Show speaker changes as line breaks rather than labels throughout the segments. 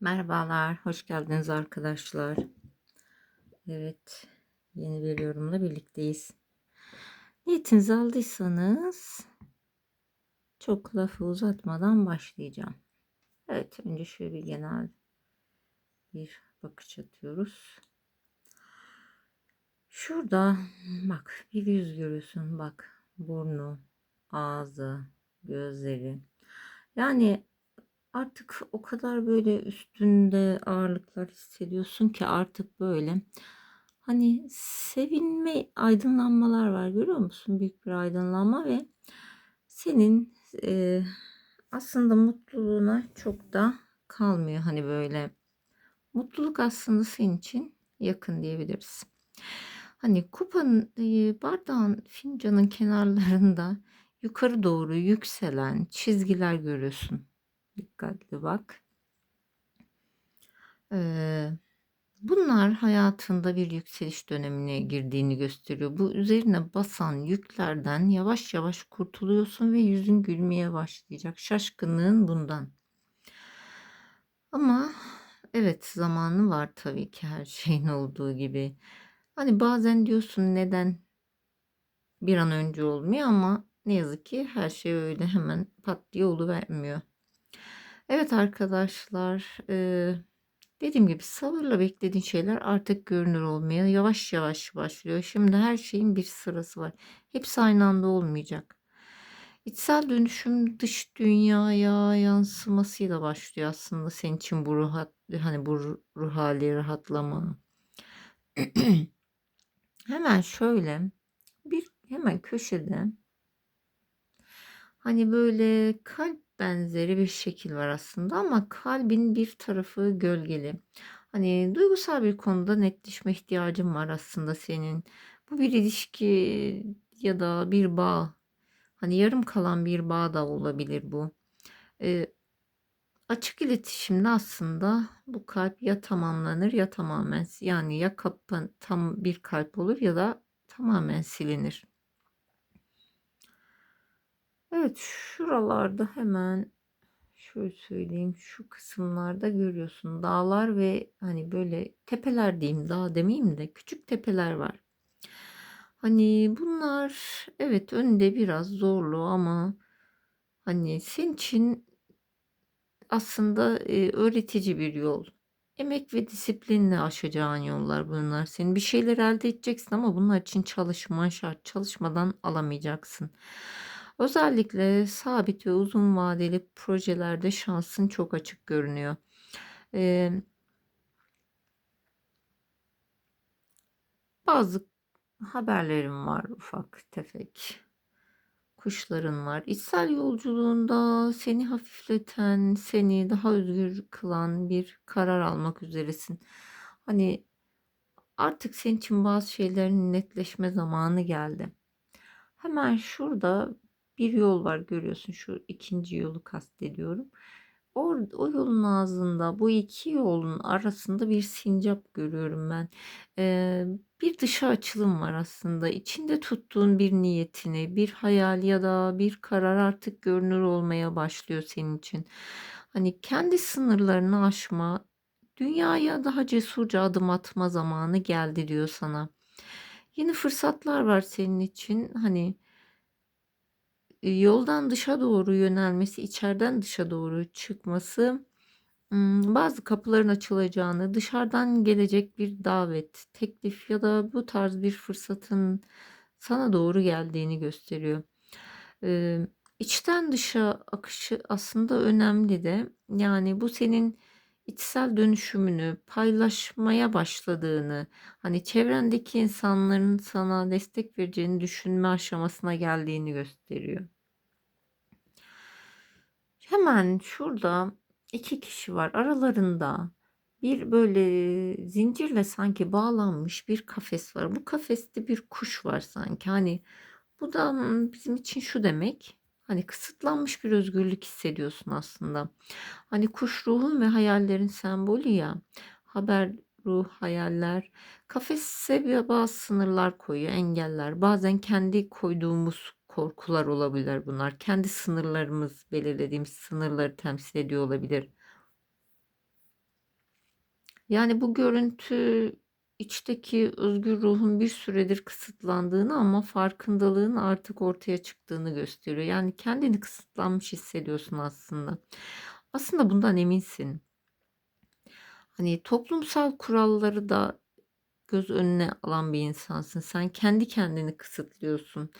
Merhabalar, hoş geldiniz arkadaşlar. Evet, yeni bir yorumla birlikteyiz. Niyetinizi aldıysanız çok lafı uzatmadan başlayacağım. Evet, önce şöyle bir genel bir bakış atıyoruz. Şurada bak bir yüz görüyorsun bak burnu, ağzı, gözleri. Yani artık o kadar böyle üstünde ağırlıklar hissediyorsun ki artık böyle hani sevinme aydınlanmalar var görüyor musun? Büyük bir aydınlanma ve senin e, aslında mutluluğuna çok da kalmıyor hani böyle. Mutluluk aslında senin için yakın diyebiliriz. Hani kupanın, e, bardağın, fincanın kenarlarında yukarı doğru yükselen çizgiler görüyorsun. Dikkatli bak. Ee, bunlar hayatında bir yükseliş dönemine girdiğini gösteriyor. Bu üzerine basan yüklerden yavaş yavaş kurtuluyorsun ve yüzün gülmeye başlayacak. Şaşkınlığın bundan. Ama evet zamanı var tabii ki her şeyin olduğu gibi. Hani bazen diyorsun neden bir an önce olmuyor ama ne yazık ki her şey öyle hemen pat diye oluvermiyor. Evet arkadaşlar, eee, dediğim gibi sabırla beklediğin şeyler artık görünür olmaya yavaş yavaş başlıyor. Şimdi her şeyin bir sırası var. Hepsi aynı anda olmayacak. İçsel dönüşüm dış dünyaya yansımasıyla başlıyor aslında senin için bu ruh, hani bu ruh hali rahatlama. Hemen şöyle bir hemen köşede hani böyle kalp benzeri bir şekil var aslında ama kalbin bir tarafı gölgeli. Hani duygusal bir konuda netleşme ihtiyacın var aslında senin. Bu bir ilişki ya da bir bağ. Hani yarım kalan bir bağ da olabilir bu. Ee, açık iletişimde aslında bu kalp ya tamamlanır ya tamamen yani ya kapan, tam bir kalp olur ya da tamamen silinir. Evet şuralarda hemen şöyle söyleyeyim şu kısımlarda görüyorsun dağlar ve hani böyle tepeler diyeyim dağ demeyeyim de küçük tepeler var. Hani bunlar evet önünde biraz zorlu ama hani senin için aslında e, öğretici bir yol. Emek ve disiplinle aşacağın yollar bunlar. Senin bir şeyler elde edeceksin ama bunlar için çalışman şart. Çalışmadan alamayacaksın. Özellikle sabit ve uzun vadeli projelerde şansın çok açık görünüyor. Ee, bazı haberlerim var ufak tefek. Kuşların var. İçsel yolculuğunda seni hafifleten, seni daha özgür kılan bir karar almak üzeresin. Hani artık senin için bazı şeylerin netleşme zamanı geldi. Hemen şurada bir yol var görüyorsun şu ikinci yolu kastediyorum. O, o yolun ağzında bu iki yolun arasında bir sincap görüyorum ben. Ee, bir dışa açılım var aslında. İçinde tuttuğun bir niyetini, bir hayal ya da bir karar artık görünür olmaya başlıyor senin için. Hani kendi sınırlarını aşma, dünyaya daha cesurca adım atma zamanı geldi diyor sana. Yeni fırsatlar var senin için. Hani yoldan dışa doğru yönelmesi, içeriden dışa doğru çıkması, bazı kapıların açılacağını, dışarıdan gelecek bir davet, teklif ya da bu tarz bir fırsatın sana doğru geldiğini gösteriyor. İçten dışa akışı aslında önemli de yani bu senin içsel dönüşümünü paylaşmaya başladığını, hani çevrendeki insanların sana destek vereceğini düşünme aşamasına geldiğini gösteriyor. Hemen şurada iki kişi var. Aralarında bir böyle zincirle sanki bağlanmış bir kafes var. Bu kafeste bir kuş var sanki. Hani bu da bizim için şu demek. Hani kısıtlanmış bir özgürlük hissediyorsun aslında. Hani kuş ruhun ve hayallerin sembolü ya. Haber, ruh, hayaller. Kafese bazı sınırlar koyuyor, engeller. Bazen kendi koyduğumuz korkular olabilir bunlar. Kendi sınırlarımız belirlediğimiz sınırları temsil ediyor olabilir. Yani bu görüntü içteki özgür ruhun bir süredir kısıtlandığını ama farkındalığın artık ortaya çıktığını gösteriyor. Yani kendini kısıtlanmış hissediyorsun aslında. Aslında bundan eminsin. Hani toplumsal kuralları da göz önüne alan bir insansın. Sen kendi kendini kısıtlıyorsun.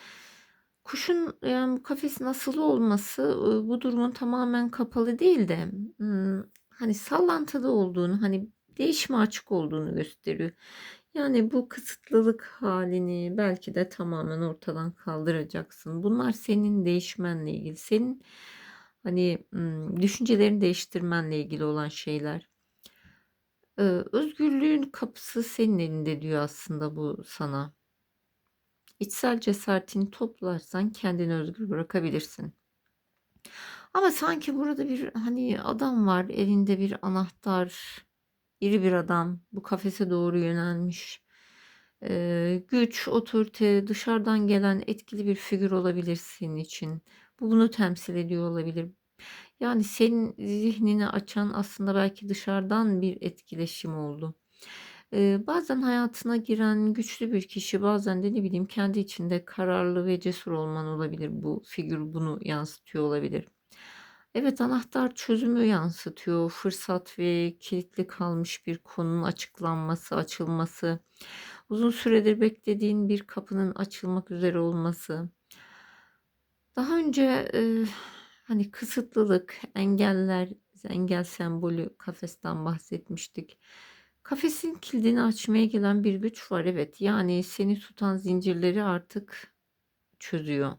Kuşun yani kafesin asılı olması bu durumun tamamen kapalı değil de hani sallantıda olduğunu, hani değişime açık olduğunu gösteriyor. Yani bu kısıtlılık halini belki de tamamen ortadan kaldıracaksın. Bunlar senin değişmenle ilgili, senin hani düşüncelerini değiştirmenle ilgili olan şeyler. Ee, özgürlüğün kapısı senin elinde diyor aslında bu sana. İçsel cesaretini toplarsan kendini özgür bırakabilirsin. Ama sanki burada bir hani adam var elinde bir anahtar, iri bir adam bu kafese doğru yönelmiş. Ee, güç, otorite, dışarıdan gelen etkili bir figür olabilir senin için. Bu bunu temsil ediyor olabilir. Yani senin zihnini açan aslında belki dışarıdan bir etkileşim oldu. Ee, bazen hayatına giren güçlü bir kişi bazen de ne bileyim kendi içinde kararlı ve cesur olman olabilir. Bu figür bunu yansıtıyor olabilir. Evet anahtar çözümü yansıtıyor. Fırsat ve kilitli kalmış bir konunun açıklanması, açılması. Uzun süredir beklediğin bir kapının açılmak üzere olması. Daha önce e, hani kısıtlılık, engeller, engel sembolü kafesten bahsetmiştik. Kafesin kilidini açmaya gelen bir güç var evet. Yani seni tutan zincirleri artık çözüyor.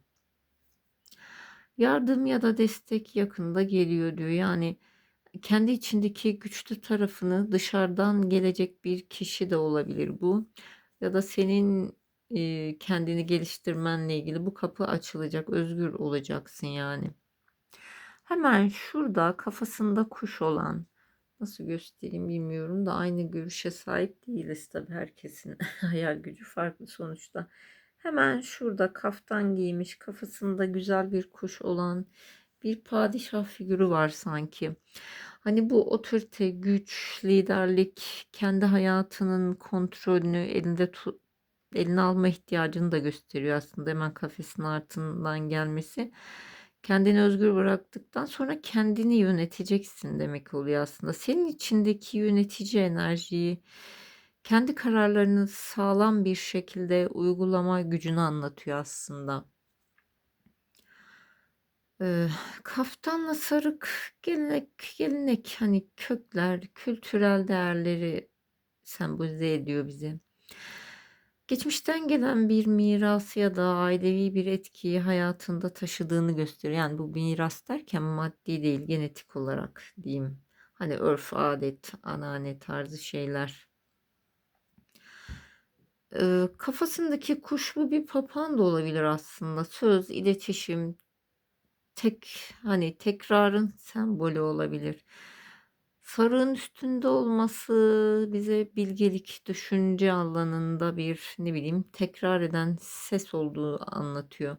Yardım ya da destek yakında geliyor diyor. Yani kendi içindeki güçlü tarafını dışarıdan gelecek bir kişi de olabilir bu. Ya da senin e, kendini geliştirmenle ilgili bu kapı açılacak, özgür olacaksın yani. Hemen şurada kafasında kuş olan nasıl göstereyim bilmiyorum da aynı görüşe sahip değiliz tabi herkesin hayal gücü farklı sonuçta. Hemen şurada kaftan giymiş kafasında güzel bir kuş olan bir padişah figürü var sanki. Hani bu otorite, güç, liderlik, kendi hayatının kontrolünü elinde tut, eline alma ihtiyacını da gösteriyor aslında hemen kafesin altından gelmesi. Kendini özgür bıraktıktan sonra kendini yöneteceksin demek oluyor aslında. Senin içindeki yönetici enerjiyi, kendi kararlarını sağlam bir şekilde uygulama gücünü anlatıyor aslında. Ee, kaftanla sarık gelenek, gelenek hani kökler, kültürel değerleri sembolize ediyor bizi. Geçmişten gelen bir miras ya da ailevi bir etkiyi hayatında taşıdığını gösteriyor. Yani bu miras derken maddi değil, genetik olarak diyeyim. Hani örf, adet, anane tarzı şeyler. Ee, kafasındaki kuş bu bir papağan da olabilir aslında. Söz, iletişim, tek hani tekrarın sembolü olabilir. Sarığın üstünde olması bize bilgelik, düşünce alanında bir ne bileyim tekrar eden ses olduğu anlatıyor.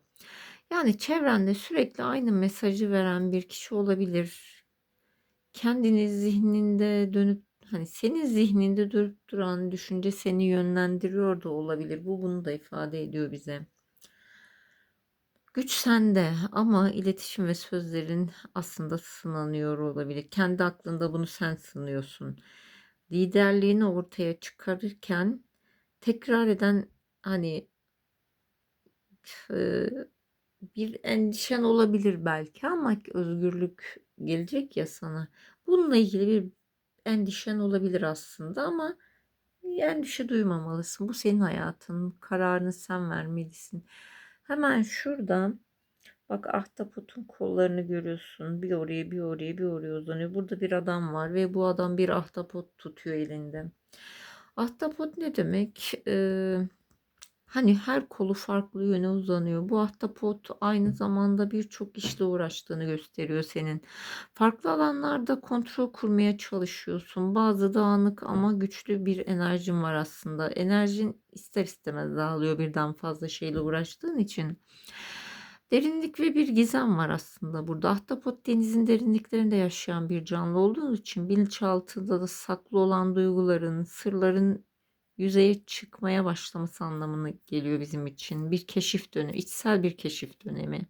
Yani çevrende sürekli aynı mesajı veren bir kişi olabilir. Kendini zihninde dönüp hani senin zihninde dönüp duran düşünce seni yönlendiriyor da olabilir. Bu bunu da ifade ediyor bize. Güç sende ama iletişim ve sözlerin aslında sınanıyor olabilir. Kendi aklında bunu sen sınıyorsun. Liderliğini ortaya çıkarırken tekrar eden hani bir endişen olabilir belki ama özgürlük gelecek ya sana. Bununla ilgili bir endişen olabilir aslında ama endişe duymamalısın. Bu senin hayatın. Kararını sen vermelisin. Hemen şuradan bak ahtapotun kollarını görüyorsun. Bir oraya bir oraya bir oraya uzanıyor. Burada bir adam var ve bu adam bir ahtapot tutuyor elinde. Ahtapot ne demek? Ee, hani her kolu farklı yöne uzanıyor. Bu ahtapot aynı zamanda birçok işle uğraştığını gösteriyor senin. Farklı alanlarda kontrol kurmaya çalışıyorsun. Bazı dağınık ama güçlü bir enerjin var aslında. Enerjin ister istemez dağılıyor birden fazla şeyle uğraştığın için. Derinlik ve bir gizem var aslında burada. Ahtapot denizin derinliklerinde yaşayan bir canlı olduğu için bilinçaltında da saklı olan duyguların, sırların yüzeye çıkmaya başlaması anlamına geliyor bizim için. Bir keşif dönemi, içsel bir keşif dönemi.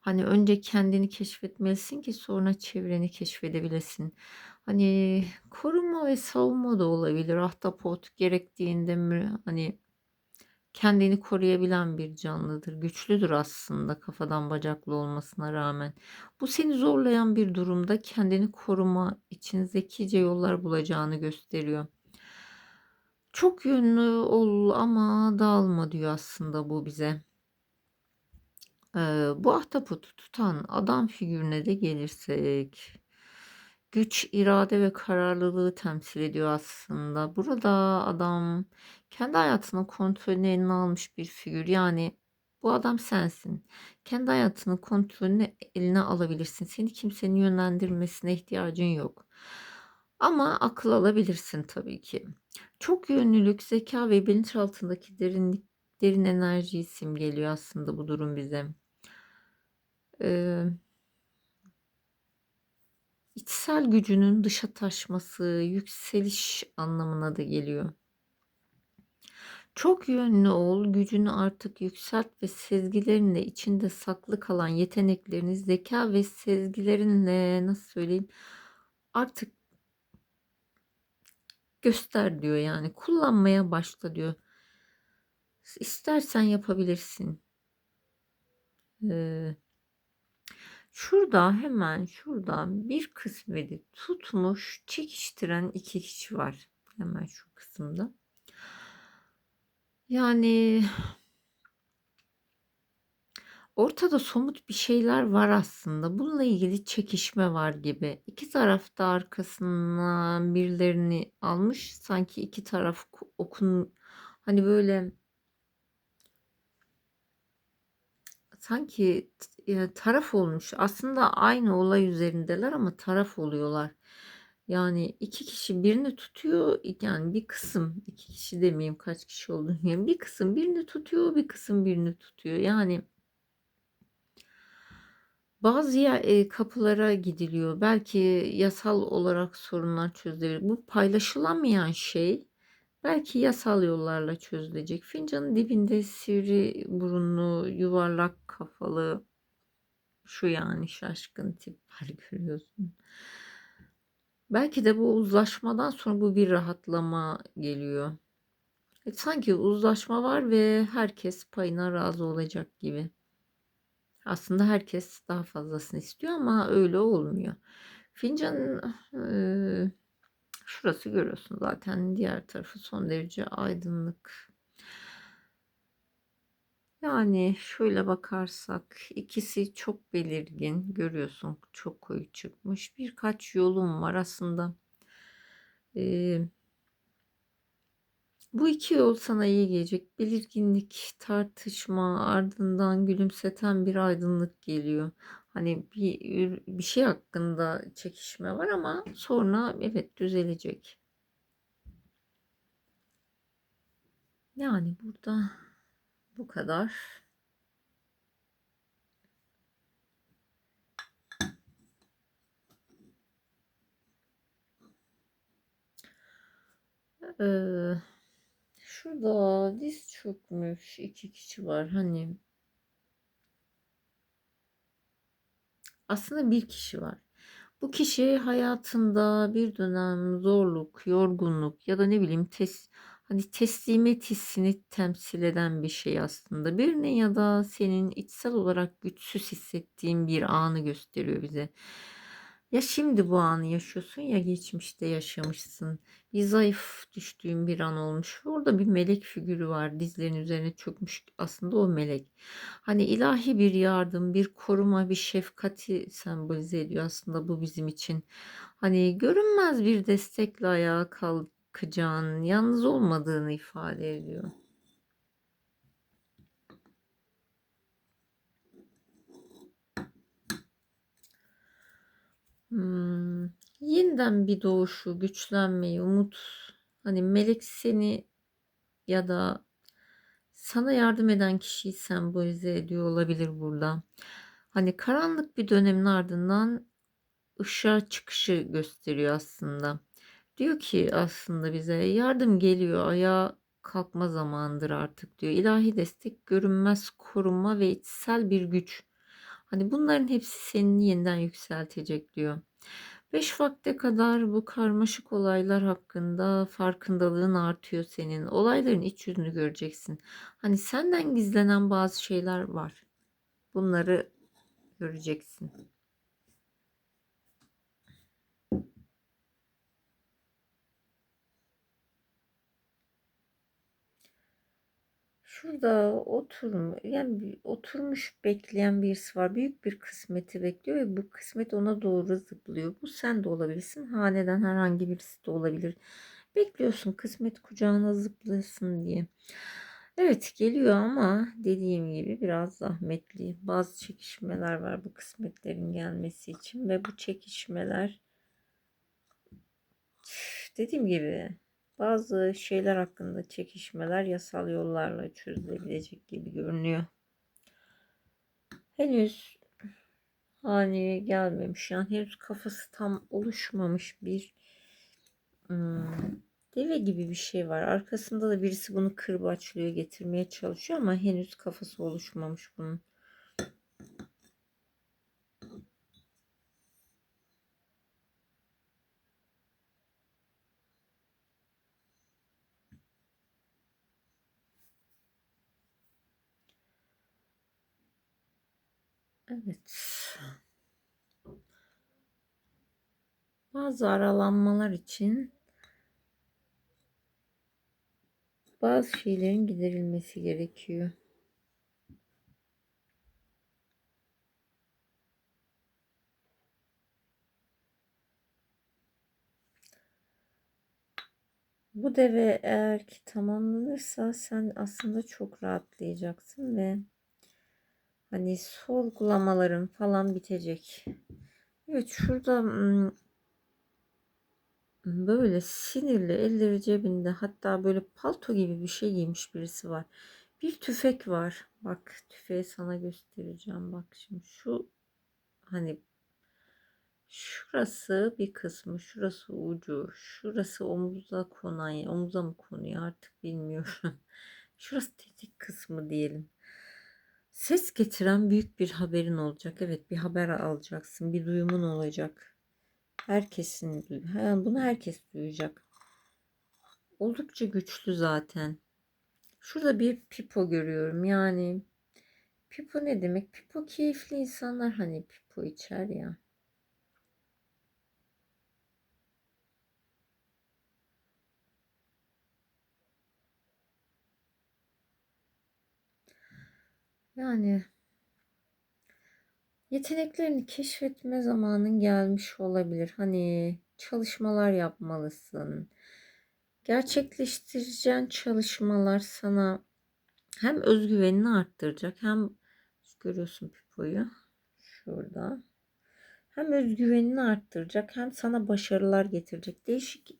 Hani önce kendini keşfetmelisin ki sonra çevreni keşfedebilesin. Hani koruma ve savunma da olabilir. Ahtapot gerektiğinde mi hani kendini koruyabilen bir canlıdır. Güçlüdür aslında kafadan bacaklı olmasına rağmen. Bu seni zorlayan bir durumda kendini koruma için zekice yollar bulacağını gösteriyor. Çok yönlü ol ama dağılma diyor aslında bu bize. Ee, bu ahtapotu tutan adam figürüne de gelirsek güç, irade ve kararlılığı temsil ediyor aslında. Burada adam kendi hayatının kontrolünü eline almış bir figür. Yani bu adam sensin. Kendi hayatının kontrolünü eline alabilirsin. Seni kimsenin yönlendirmesine ihtiyacın yok. Ama akıl alabilirsin tabii ki. Çok yönlülük, zeka ve bilinçaltındaki derinlik, derin enerjiyi simgeliyor aslında bu durum bize. Ee, içsel gücünün dışa taşması, yükseliş anlamına da geliyor. Çok yönlü ol, gücünü artık yükselt ve sezgilerinle içinde saklı kalan yeteneklerini zeka ve sezgilerinle nasıl söyleyeyim artık göster diyor yani kullanmaya başla diyor. İstersen yapabilirsin. Ee, Şurada hemen şurada bir kısmeti tutmuş çekiştiren iki kişi var. Hemen şu kısımda. Yani ortada somut bir şeyler var aslında. Bununla ilgili çekişme var gibi. İki taraf da arkasından birilerini almış. Sanki iki taraf okun hani böyle sanki taraf olmuş. Aslında aynı olay üzerindeler ama taraf oluyorlar. Yani iki kişi birini tutuyor yani bir kısım iki kişi demeyeyim kaç kişi olduğunu yani bir kısım birini tutuyor bir kısım birini tutuyor yani bazı yer, kapılara gidiliyor belki yasal olarak sorunlar çözülebilir bu paylaşılamayan şey belki yasal yollarla çözülecek fincanın dibinde sivri burunlu yuvarlak kafalı şu yani şaşkın tipler görüyorsun. Belki de bu uzlaşmadan sonra bu bir rahatlama geliyor. E, sanki uzlaşma var ve herkes payına razı olacak gibi. Aslında herkes daha fazlasını istiyor ama öyle olmuyor. Fincan e, şurası görüyorsun zaten diğer tarafı son derece aydınlık. Yani şöyle bakarsak ikisi çok belirgin görüyorsun çok koyu çıkmış birkaç yolum var aslında ee, bu iki yol sana iyi gelecek. Belirginlik tartışma ardından gülümseten bir aydınlık geliyor. Hani bir, bir şey hakkında çekişme var ama sonra evet düzelecek. Yani burada bu kadar. Ee, şurada diz çökmüş iki kişi var. Hani aslında bir kişi var. Bu kişi hayatında bir dönem zorluk, yorgunluk ya da ne bileyim tes hani teslimiyet hissini temsil eden bir şey aslında. Birine ya da senin içsel olarak güçsüz hissettiğin bir anı gösteriyor bize. Ya şimdi bu anı yaşıyorsun ya geçmişte yaşamışsın. Bir zayıf düştüğün bir an olmuş. Orada bir melek figürü var. Dizlerin üzerine çökmüş aslında o melek. Hani ilahi bir yardım, bir koruma, bir şefkati sembolize ediyor aslında bu bizim için. Hani görünmez bir destekle ayağa kalk bakacağın, yalnız olmadığını ifade ediyor. Hmm, yeniden bir doğuşu, güçlenmeyi, umut, hani melek seni ya da sana yardım eden kişiyi sembolize ediyor olabilir burada. Hani karanlık bir dönemin ardından ışığa çıkışı gösteriyor aslında. Diyor ki aslında bize yardım geliyor, ayağa kalkma zamanıdır artık diyor. İlahi destek, görünmez korunma ve içsel bir güç. Hani bunların hepsi seni yeniden yükseltecek diyor. Beş vakte kadar bu karmaşık olaylar hakkında farkındalığın artıyor senin. Olayların iç yüzünü göreceksin. Hani senden gizlenen bazı şeyler var. Bunları göreceksin. Şurada oturmuş, yani oturmuş bekleyen birisi var. Büyük bir kısmeti bekliyor ve bu kısmet ona doğru zıplıyor. Bu sen de olabilirsin. Haneden herhangi birisi de olabilir. Bekliyorsun kısmet kucağına zıplasın diye. Evet geliyor ama dediğim gibi biraz zahmetli. Bazı çekişmeler var bu kısmetlerin gelmesi için ve bu çekişmeler dediğim gibi bazı şeyler hakkında çekişmeler yasal yollarla çözülebilecek gibi görünüyor. Henüz haneye gelmemiş. Yani henüz kafası tam oluşmamış bir hmm, deve gibi bir şey var. Arkasında da birisi bunu kırbaçlıyor getirmeye çalışıyor ama henüz kafası oluşmamış bunun. Evet. Bazı aralanmalar için bazı şeylerin giderilmesi gerekiyor. Bu deve eğer ki tamamlanırsa sen aslında çok rahatlayacaksın ve hani sorgulamaların falan bitecek. Evet şurada hmm, böyle sinirli elleri cebinde hatta böyle palto gibi bir şey giymiş birisi var. Bir tüfek var. Bak tüfeği sana göstereceğim. Bak şimdi şu hani şurası bir kısmı, şurası ucu, şurası omuza konan, omuza mı konuyor artık bilmiyorum. şurası tetik kısmı diyelim. Ses getiren büyük bir haberin olacak. Evet bir haber alacaksın. Bir duyumun olacak. Herkesin yani bunu herkes duyacak. Oldukça güçlü zaten. Şurada bir pipo görüyorum. Yani pipo ne demek? Pipo keyifli insanlar hani pipo içer ya. Yani yeteneklerini keşfetme zamanın gelmiş olabilir. Hani çalışmalar yapmalısın. Gerçekleştireceğin çalışmalar sana hem özgüvenini arttıracak hem görüyorsun pipoyu şurada. Hem özgüvenini arttıracak hem sana başarılar getirecek. Değişik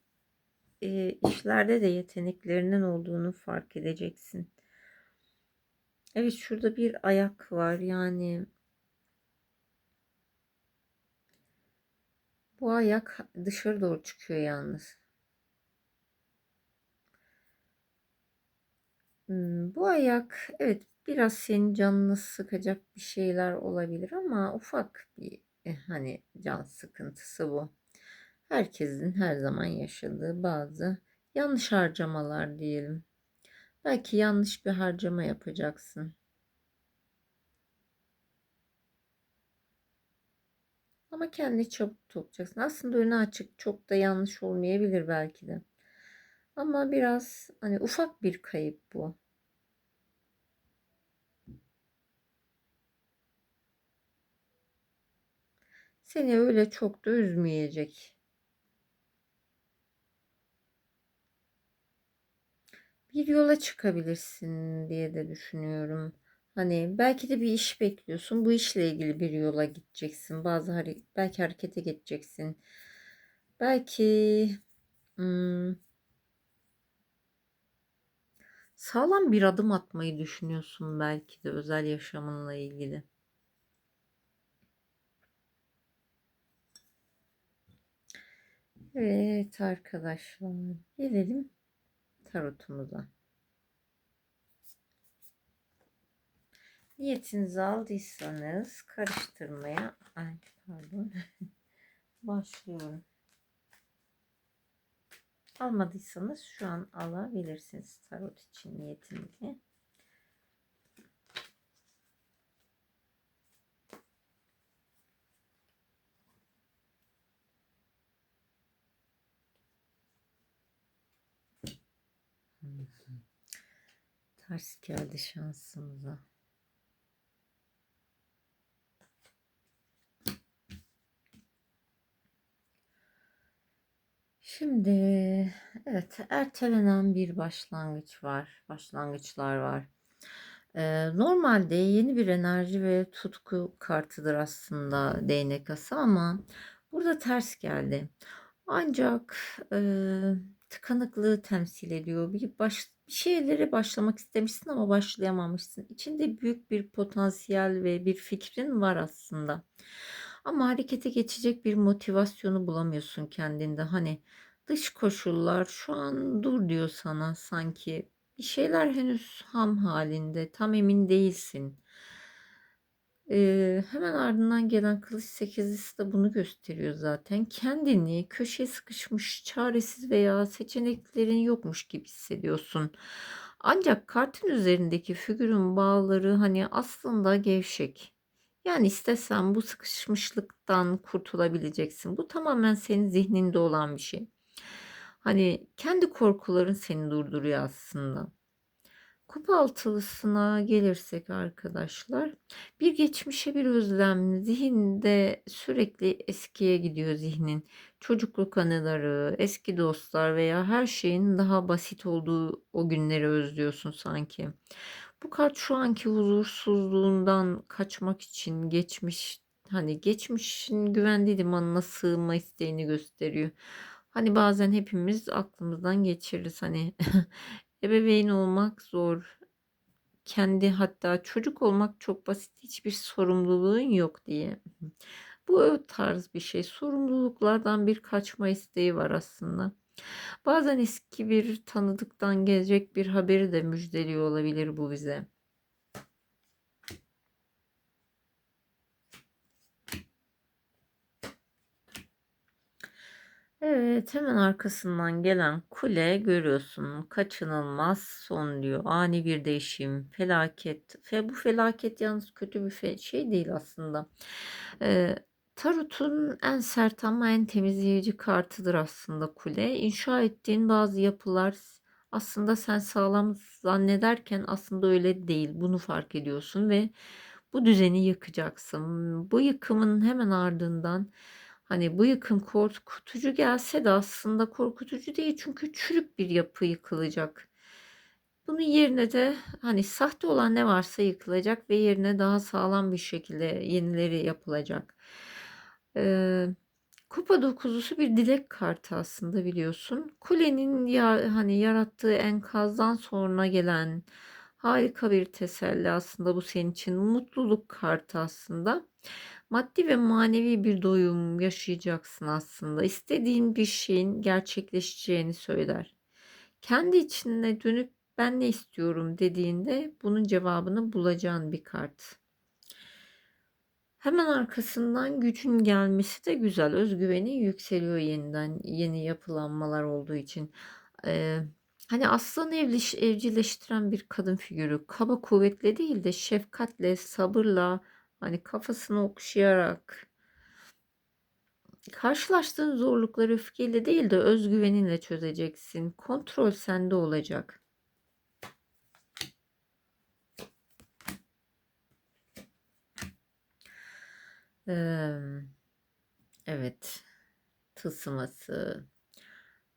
e, işlerde de yeteneklerinin olduğunu fark edeceksin. Evet şurada bir ayak var yani bu ayak dışarı doğru çıkıyor yalnız. Hmm, bu ayak evet biraz senin canını sıkacak bir şeyler olabilir ama ufak bir eh, hani can sıkıntısı bu. Herkesin her zaman yaşadığı bazı yanlış harcamalar diyelim. Belki yanlış bir harcama yapacaksın. Ama kendini çabuk tutacaksın. Aslında önü açık çok da yanlış olmayabilir belki de. Ama biraz hani ufak bir kayıp bu. Seni öyle çok da üzmeyecek. Bir yola çıkabilirsin diye de düşünüyorum. Hani belki de bir iş bekliyorsun. Bu işle ilgili bir yola gideceksin. Bazı hare belki harekete geçeceksin. Belki hmm, Sağlam bir adım atmayı düşünüyorsun belki de özel yaşamınla ilgili. Evet arkadaşlar gelelim tarotumuza. Niyetinizi aldıysanız karıştırmaya ay pardon başlıyorum. Almadıysanız şu an alabilirsiniz tarot için niyetinizi. Ters geldi şansımıza. Şimdi evet ertelenen bir başlangıç var. Başlangıçlar var. Ee, normalde yeni bir enerji ve tutku kartıdır aslında değnek ası ama burada ters geldi. Ancak e, tıkanıklığı temsil ediyor. Bir, baş, bir şeylere başlamak istemişsin ama başlayamamışsın. İçinde büyük bir potansiyel ve bir fikrin var aslında. Ama harekete geçecek bir motivasyonu bulamıyorsun kendinde. Hani dış koşullar şu an dur diyor sana sanki. Bir şeyler henüz ham halinde. Tam emin değilsin. Ee, hemen ardından gelen kılıç sekizlisi de bunu gösteriyor zaten. Kendini köşeye sıkışmış, çaresiz veya seçeneklerin yokmuş gibi hissediyorsun. Ancak kartın üzerindeki figürün bağları hani aslında gevşek. Yani istesen bu sıkışmışlıktan kurtulabileceksin. Bu tamamen senin zihninde olan bir şey. Hani kendi korkuların seni durduruyor aslında. Kupa altılısına gelirsek arkadaşlar bir geçmişe bir özlem zihinde sürekli eskiye gidiyor zihnin. Çocukluk anıları eski dostlar veya her şeyin daha basit olduğu o günleri özlüyorsun sanki. Bu kart şu anki huzursuzluğundan kaçmak için geçmiş hani geçmişin güvenli limanına sığınma isteğini gösteriyor. Hani bazen hepimiz aklımızdan geçiririz hani Ebeveyn olmak zor. Kendi hatta çocuk olmak çok basit. Hiçbir sorumluluğun yok diye. Bu tarz bir şey. Sorumluluklardan bir kaçma isteği var aslında. Bazen eski bir tanıdıktan gelecek bir haberi de müjdeliyor olabilir bu bize. Evet, hemen arkasından gelen kule görüyorsun. Kaçınılmaz son diyor. Ani bir değişim, felaket. Fe, bu felaket yalnız kötü bir şey değil aslında. Ee, Tarot'un en sert ama en temizleyici kartıdır aslında kule. İnşa ettiğin bazı yapılar aslında sen sağlam zannederken aslında öyle değil. Bunu fark ediyorsun ve bu düzeni yıkacaksın. Bu yıkımın hemen ardından Hani bu yıkım korkutucu gelse de aslında korkutucu değil çünkü çürük bir yapı yıkılacak. Bunun yerine de hani sahte olan ne varsa yıkılacak ve yerine daha sağlam bir şekilde yenileri yapılacak. Ee, kupa dokuzusu bir dilek kartı aslında biliyorsun. Kulenin ya, hani yarattığı enkazdan sonra gelen harika bir teselli aslında bu senin için. Mutluluk kartı aslında maddi ve manevi bir doyum yaşayacaksın aslında. İstediğin bir şeyin gerçekleşeceğini söyler. Kendi içine dönüp ben ne istiyorum dediğinde bunun cevabını bulacağın bir kart. Hemen arkasından gücün gelmesi de güzel. Özgüveni yükseliyor yeniden yeni yapılanmalar olduğu için. Ee, hani aslanı evliş, evcilleştiren bir kadın figürü. Kaba kuvvetle değil de şefkatle, sabırla, Hani kafasını okşayarak karşılaştığın zorlukları öfkeyle değil de özgüveninle çözeceksin. Kontrol sende olacak. Ee, evet. Tılsıması.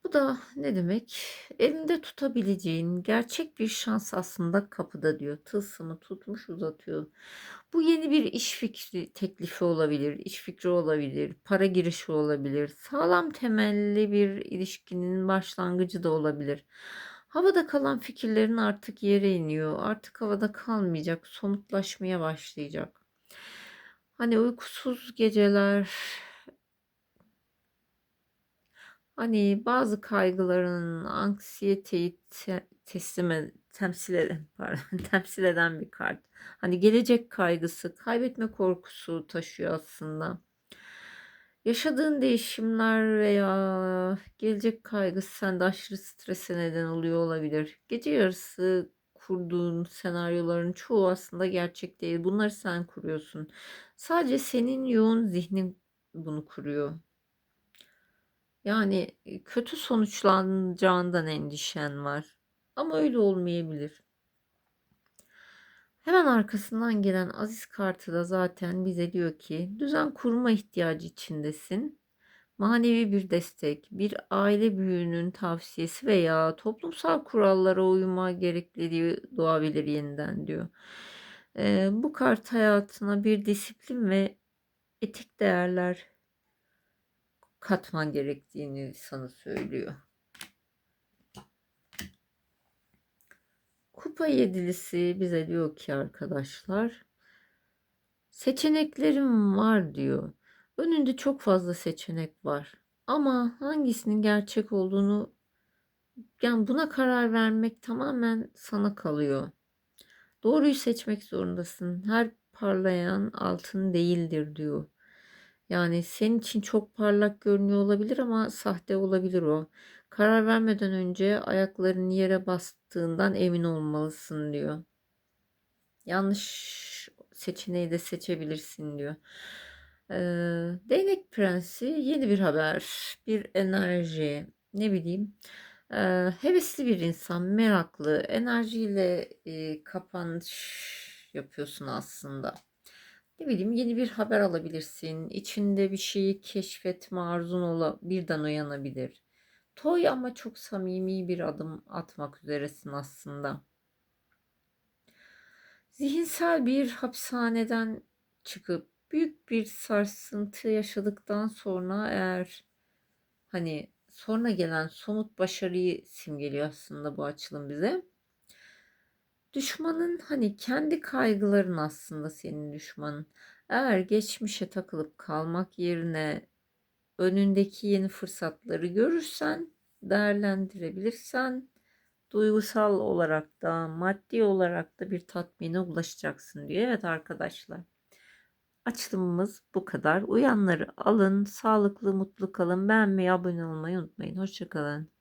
Bu da ne demek? Elinde tutabileceğin gerçek bir şans aslında kapıda diyor. Tılsımı tutmuş uzatıyor. Bu yeni bir iş fikri teklifi olabilir, iş fikri olabilir, para girişi olabilir, sağlam temelli bir ilişkinin başlangıcı da olabilir. Havada kalan fikirlerin artık yere iniyor. Artık havada kalmayacak, somutlaşmaya başlayacak. Hani uykusuz geceler, hani bazı kaygıların anksiyeteyi te- teslim temsil eden, pardon, temsil eden bir kart. Hani gelecek kaygısı, kaybetme korkusu taşıyor aslında. Yaşadığın değişimler veya gelecek kaygısı sende aşırı strese neden oluyor olabilir. Gece yarısı kurduğun senaryoların çoğu aslında gerçek değil. Bunları sen kuruyorsun. Sadece senin yoğun zihnin bunu kuruyor. Yani kötü sonuçlanacağından endişen var. Ama öyle olmayabilir. Hemen arkasından gelen Aziz kartı da zaten bize diyor ki düzen kurma ihtiyacı içindesin. Manevi bir destek, bir aile büyüğünün tavsiyesi veya toplumsal kurallara uyma gerekliliği doğabilir yeniden diyor. Ee, bu kart hayatına bir disiplin ve etik değerler katman gerektiğini sana söylüyor. Kupa yedilisi bize diyor ki arkadaşlar seçeneklerim var diyor. Önünde çok fazla seçenek var. Ama hangisinin gerçek olduğunu yani buna karar vermek tamamen sana kalıyor. Doğruyu seçmek zorundasın. Her parlayan altın değildir diyor. Yani senin için çok parlak görünüyor olabilir ama sahte olabilir o. Karar vermeden önce ayakların yere bastığından emin olmalısın diyor. Yanlış seçeneği de seçebilirsin diyor. Ee, Değnek Prensi yeni bir haber, bir enerji, ne bileyim. Ee, hevesli bir insan, meraklı, enerjiyle e, kapanış yapıyorsun aslında. Ne bileyim yeni bir haber alabilirsin. İçinde bir şeyi keşfetme arzun ola birden uyanabilir. Toy ama çok samimi bir adım atmak üzeresin aslında. Zihinsel bir hapishaneden çıkıp büyük bir sarsıntı yaşadıktan sonra eğer hani sonra gelen somut başarıyı simgeliyor aslında bu açılım bize. Düşmanın hani kendi kaygıların aslında senin düşmanın. Eğer geçmişe takılıp kalmak yerine önündeki yeni fırsatları görürsen, değerlendirebilirsen duygusal olarak da maddi olarak da bir tatmine ulaşacaksın diyor. Evet arkadaşlar. Açılımımız bu kadar. Uyanları alın, sağlıklı, mutlu kalın. Beğenmeyi, abone olmayı unutmayın. Hoşçakalın.